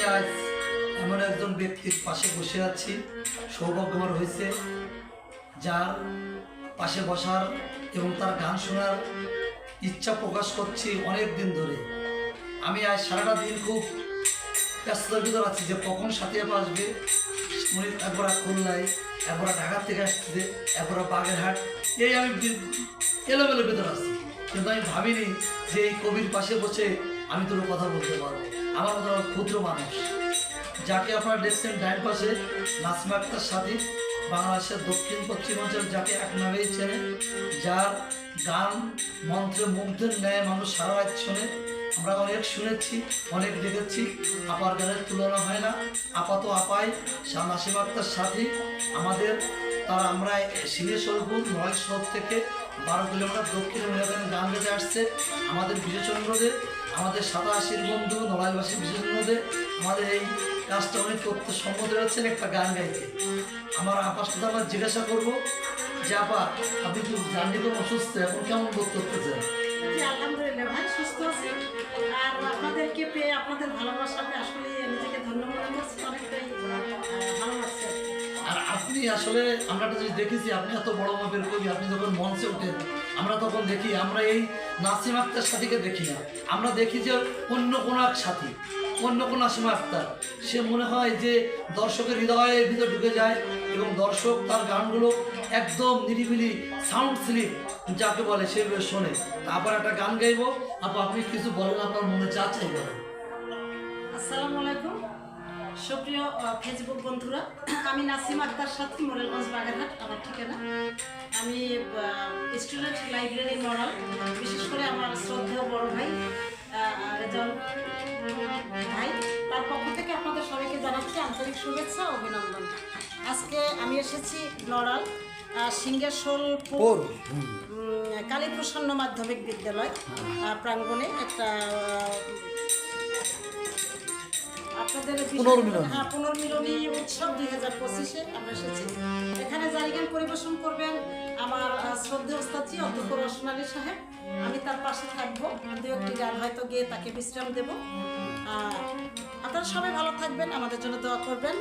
আমি আজ এমন একজন ব্যক্তির পাশে বসে আছি। হয়েছে যার পাশে বসার এবং তার গান শোনার ইচ্ছা প্রকাশ করছি অনেক দিন ধরে। আমি আজ সারাটা দিন খুব ব্যস্ততার আছি যে কখন সাথে আসবে উনি একবার খুলনায় একবার ঢাকা থেকে আসছে একবার বাগেরহাট, এই আমি বি- এলোমেলো ভিতর আছি। কিন্তু আমি ভাবিনি যে এই কবির পাশে বসে আমি তোর কথা বলতে পারব। আমার মতো ক্ষুদ্র মানুষ। যাকে আপনারা দেখছেন ডাইন পাশে নাসিমা আক্তার সাথী, বাংলাদেশের দক্ষিণ পশ্চিমাঞ্চল যাকে এক নামেই চেনে, যার গান, মন্ত্রে মুগ্ধের ন্যায় মানুষ সারা রাত শোনে। আমরা অনেক শুনেছি, অনেক দেখেছি, আপার গানের তুলনা হয় না। আপাত আপাই নাসিম আক্তার সাথী, আমাদের তার আমরা সিনে সরপুর নয় শহর থেকে বারো কিলোমিটার দক্ষিণে উনি গান গেতে আসছে। আমাদের বিশেষচন্দ্রদের আমাদের সাতাশির বন্ধু নড়াইবাসী বিশেষজ্ঞদের আমাদের এই কাজটা অনেক করতে সম্মত রয়েছেন একটা গান গাইতে। আমার আপার সাথে আমরা জিজ্ঞাসা করব যে, আপা, আপনি কি জানলে কোনো অসুস্থ? এখন কেমন বোধ করতেছেন? আলহামদুলিল্লাহ, ভাই, সুস্থ আছি। আর আপনাদেরকে পেয়ে, আপনাদের ভালোবাসা আমি আসলে নিজেকে ধন্য মনে করছি। আর আসলে আমরা জিনিস দেখেছি, আপনি এত বড় মাপের কবি আপনি যখন মঞ্চে ওঠেন, আমরা তখন দেখি, আমরা এই নাসিম আক্তার সাথীকে দেখি না। আমরা দেখি যে অন্য কোনো এক সাথী, অন্য কোনো নাসিম আক্তার, সে মনে হয় যে দর্শকের হৃদয়ের ভিতর ঢুকে যায় এবং দর্শক তার গানগুলো একদম নিরিবিলি সাউন্ড স্লিপ যাকে বলে সেভাবে শোনে। তারপর একটা গান গাইবো। আপা, আপনি কিছু বলেন, আপনার মনে যা চাই আসসালামু আলাইকুম। সুপ্রিয় ফেসবুক বন্ধুরা আমি নাসিম আক্তার সাথী মোরেলগঞ্জ বাগেরহাট আমার ঠিকানা। আমি স্টুডেন্ট লাইব্রেরি মরাল বিশেষ করে আমার শ্রদ্ধেয় বড় ভাই ভাই। তার পক্ষ থেকে আপনাদের সবাইকে জানাচ্ছি আন্তরিক শুভেচ্ছা অভিনন্দন। আজকে আমি এসেছি নড়াল সিংহেশ্বরপুর কালী প্রসন্ন মাধ্যমিক বিদ্যালয় আহ, প্রাঙ্গণে একটা পুনর্মিলনী। হ্যাঁ পুনর্মিলনী উৎসব দুই হাজার পঁচিশে আমরা এসেছি। এখানে পরিবেশন করবেন আমার শ্রদ্ধে ওস্তাদজি অধ্যক্ষ রসন আলী সাহেব। আমি তার পাশে থাকব। দু একটি গান হয়তো গিয়ে তাকে বিশ্রাম দেব। আর আপনারা সবাই ভালো থাকবেন আমাদের জন্য দোয়া করবেন।